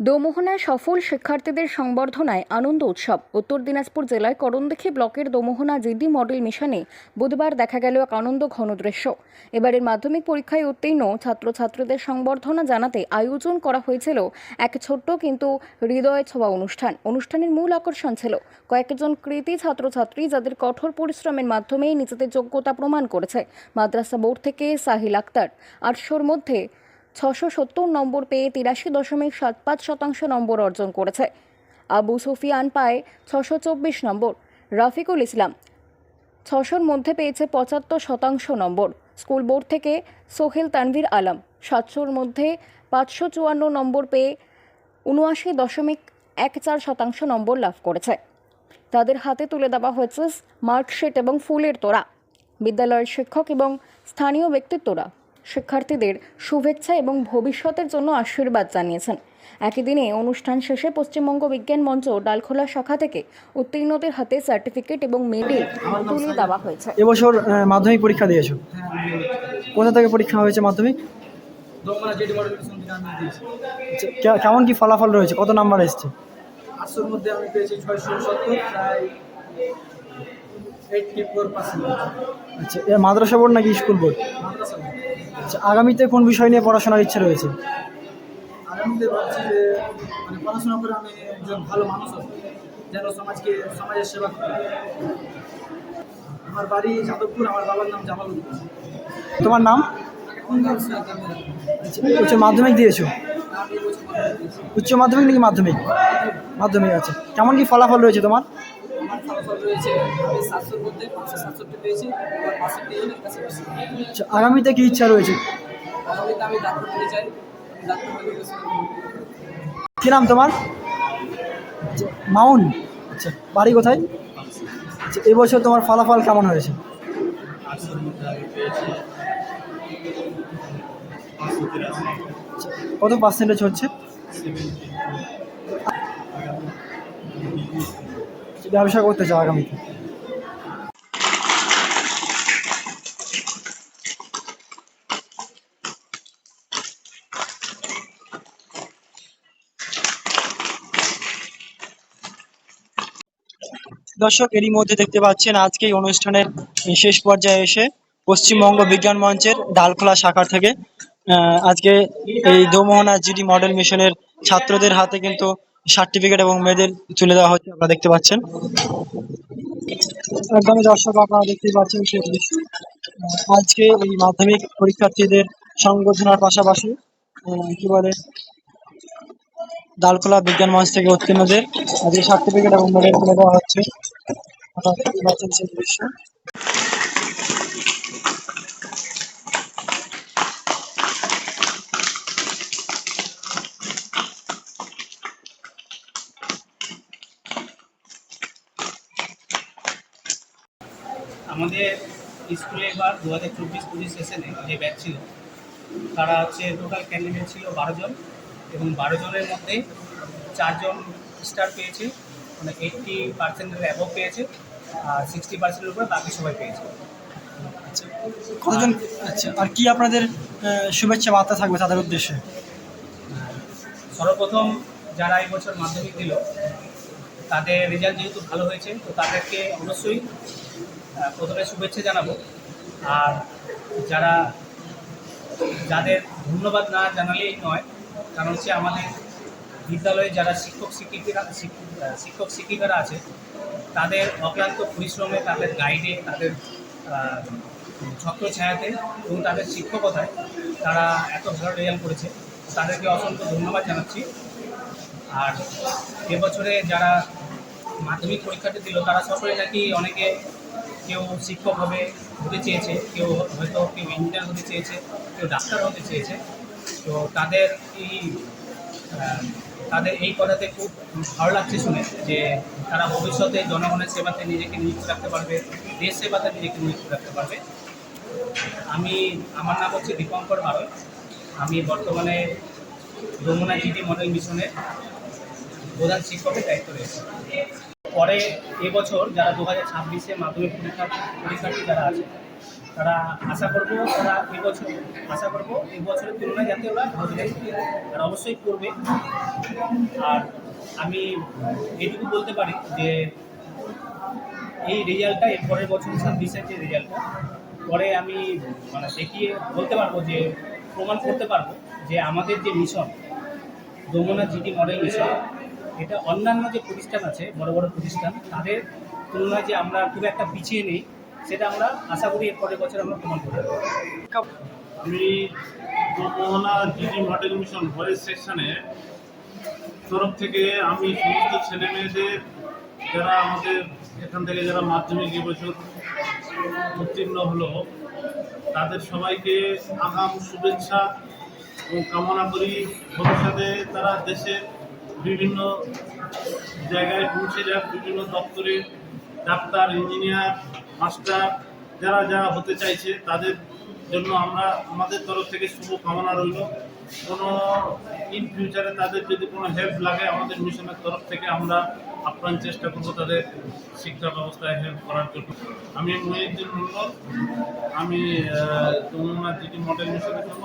দোমোহনায় সফল শিক্ষার্থীদের সংবর্ধনায় আনন্দ উৎসব। উত্তর দিনাজপুর জেলায় করণদিঘি ব্লকের দোমোহনা জিডি মডেল মিশনে বুধবার দেখা গেল এক আনন্দ ঘন দৃশ্য। এবারের মাধ্যমিক পরীক্ষায় উত্তীর্ণ ছাত্রছাত্রীদের সংবর্ধনা জানাতে আয়োজন করা হয়েছিল এক ছোট্ট কিন্তু হৃদয় ছোঁয়া অনুষ্ঠান। অনুষ্ঠানের মূল আকর্ষণ ছিল কয়েকজন কৃতি ছাত্রছাত্রী যাদের কঠোর পরিশ্রমের মাধ্যমেই নিজেদের যোগ্যতা প্রমাণ করেছে। মাদ্রাসা বোর্ড থেকে সাহিল আক্তার। আটশোর মধ্যে ছশো সত্তর নম্বর পেয়ে তিরাশি দশমিক সাত পাঁচ শতাংশ নম্বর অর্জন করেছে। আবু সুফিয়ান পায় ছশো চব্বিশ নম্বর। রাফিকুল ইসলাম ছশোর মধ্যে পেয়েছে পঁচাত্তর শতাংশ নম্বর। স্কুল বোর্ড থেকে সোহেল তানভীর আলম সাতশোর মধ্যে পাঁচশো চুয়ান্ন নম্বর পেয়ে উনআশি দশমিক এক চার শতাংশ নম্বর লাভ করেছে। তাদের হাতে তুলে দেওয়া হয়েছে মার্কশিট এবং ফুলের তোড়া। বিদ্যালয়ের শিক্ষক এবং স্থানীয় ব্যক্তির ব্যক্তিত্বরা শিক্ষার্থীদের শুভেচ্ছা এবং ভবিষ্যতের জন্য আশীর্বাদ জানিয়েছেন। একই দিনে অনুষ্ঠান শেষে পশ্চিমবঙ্গ বিজ্ঞান মঞ্চ ডালখোলা শাখা থেকে উত্তীর্ণদের হাতে সার্টিফিকেট এবং মেডেল তুলে দেওয়া হয়েছে। এবছর মাধ্যমিক পরীক্ষা দিয়েছ? কোথা থেকে পরীক্ষা হয়েছে মাধ্যমিক? কেমন কি ফলাফল রয়েছে? কত নাম্বার এসছে? আটশোর মধ্যে আমি পেয়েছি ছয়শো সত্তর প্রায় এইটটি ফোর পার্সেন্ট আচ্ছা মাদ্রাসা বোর্ড নাকি স্কুল বোর্ড? মাদ্রাসা বোর্ড। আচ্ছা আগামীতে কোন বিষয় নিয়ে পড়াশোনার ইচ্ছে রয়েছে? আগামীতে ভাবছি যে মানে পড়াশোনা করে আমি একজন ভালো মানুষ হব যেন সমাজকে সমাজের সেবা করি আমার বাড়ি যাদবপুর আমার বাবার নাম জামাল তোমার নাম? আচ্ছা, উচ্চ মাধ্যমিক দিয়েছ। উচ্চ মাধ্যমিক নাকি মাধ্যমিক? মাধ্যমিক আছে কেমন কি ফলাফল রয়েছে তোমার? রয়েছে সাতশোর মধ্যে পাঁচশো সাতষট্টি পেয়েছি এবার পাঁচশো কাছে পেয়েছি আচ্ছা আগামীতে কি ইচ্ছা রয়েছে? আগামীতে আমি ডাক্তার হতে চাই ডাক্তার গেছি কি নাম তোমার? মাউন। আচ্ছা বাড়ি কোথায়? আচ্ছা এবছর তোমার ফলাফল কেমন হয়েছে? আচ্ছা, কত পার্সেন্টেজ হচ্ছে? ব্যবসা করতে চাও আগামীতে? দর্শক, এরই মধ্যে দেখতে পাচ্ছেন আজকে এই অনুষ্ঠানের শেষ পর্যায়ে এসে পশ্চিমবঙ্গ বিজ্ঞান মঞ্চের ডালখোলা শাখার থেকে আজকে এই দোমোহনা জিডি মডেল মিশনের ছাত্রদের হাতে কিন্তু সার্টিফিকেট এবং মেডেল তুলে দেওয়া হচ্ছে, আপনারা দেখতে পাচ্ছেন। একদমই দর্শক, আপনারা দেখতেই পাচ্ছেন দৃশ্য। আজকে এই মাধ্যমিক পরীক্ষার্থীদের সংবর্ধনার পাশাপাশি কি বলে, ডালখোলা বিজ্ঞান মঞ্চ থেকে উত্তীর্ণদের আজকে সার্টিফিকেট এবং মেডেল তুলে দেওয়া হচ্ছে। দেখতে পাচ্ছেন সেই দৃশ্য। আমাদের স্কুলে এবার দু হাজার চব্বিশ পঁচিশ সেশনে যে ব্যাচ ছিল তারা হচ্ছে টোটাল ক্যান্ডিডেট ছিল বারো জন এবং বারো জনের মধ্যে চারজন স্টার পেয়েছে মানে এইটটি পার্সেন্টের অ্যাবভ পেয়েছে আর সিক্সটি পার্সেন্টের উপরে বাকি সবাই পেয়েছে। কতজন আচ্ছা আর কি আপনাদের শুভেচ্ছা বার্তা থাকবে তাদের উদ্দেশ্যে? সর্বপ্রথম যারা এই বছর মাধ্যমিক দিল তাদের রেজাল্ট যেহেতু ভালো হয়েছে তো তাদেরকে অবশ্যই প্রথমে শুভেচ্ছা জানাব। আর যারা যাদের ধন্যবাদ না জানালেই নয়, কারণ হচ্ছে আমাদের বিদ্যালয়ে যারা শিক্ষক শিক্ষিকারা শিক্ষক শিক্ষিকারা আছে, তাদের অক্লান্ত পরিশ্রমে, তাদের গাইডে তাদের ছত্র ছায়াতে এবং তাদের শিক্ষকতায় তারা এত ভালো রেজাল্ট করেছে। তাদেরকে অসংখ্য ধন্যবাদ জানাচ্ছি। আর এবছরে যারা মাধ্যমিক পরীক্ষাটি দিল, তারা সকলে নাকি অনেকে কেউ শিক্ষক হবে হতে চেয়েছে, কেউ হয়তো কেউ ইঞ্জিনিয়ার হতে চেয়েছে, কেউ ডাক্তার হতে চেয়েছে। তো তাদের এই তাদের এই কথাতে খুব ভালো লাগছে শুনে যে তারা ভবিষ্যতে জনগণের সেবাতে নিজেকে নিযুক্ত রাখতে পারবে, দেশ সেবাতে নিজেকে নিযুক্ত রাখতে পারবে। আমি, আমার নাম হচ্ছে দীপঙ্কর বারয় আমি বর্তমানে যমুনা জিডি মডেল মিশনের প্রধান শিক্ষকের দায়িত্ব রয়েছে। পরে এবছর যারা দু হাজার ছাব্বিশে মাধ্যমিক পরীক্ষা পরীক্ষার্থী যারা আছে, তারা আশা করব তারা এবছর, আশা করব এবছরের তুলনায় যাতে ওরা আর অবশ্যই করবে। আর আমি এটুকু বলতে পারি যে, এই রেজাল্টটা এর পরের বছর ছাব্বিশের যে রেজাল্টটা, পরে আমি মানে দেখিয়ে বলতে পারব যে, প্রমাণ করতে পারব যে আমাদের যে mission, Jamuna GT model mission এটা অন্যান্য যে প্রতিষ্ঠান আছে, বড় বড় প্রতিষ্ঠান, তাদের তুলনায় যে আমরা খুব একটা পিছিয়ে নেই, সেটা আমরা আশা করি এর পরের বছর আমরা প্রমাণ করতে আমি জিডি মডেল মিশন ভয়েস সেকশনে তরফ থেকে আমি সমস্ত ছেলে মেয়েদের যারা আমাদের এখান থেকে যারা মাধ্যমিক এবছর উত্তীর্ণ হলো, তাদের সবাইকে আগাম শুভেচ্ছা এবং কামনা করি ভবিষ্যতে তারা দেশের বিভিন্ন জায়গায় পৌঁছে যাক, বিভিন্ন দপ্তরে ডাক্তার, ইঞ্জিনিয়ার, মাস্টার, যারা যারা হতে চাইছে, তাদের জন্য আমরা আমাদের তরফ থেকে শুভ কামনা রইল। কোনো ইন ফিউচারে তাদের যদি কোনো হেল্প লাগে, আমাদের মিশনের তরফ থেকে আমরা আপ্রাণ চেষ্টা করব তাদের শিক্ষা ব্যবস্থায় হেল্প করার জন্য। আমি মহিউদ্দিন মন্ডল আমি যমুনা জিটি মডেল মিশনের জন্য।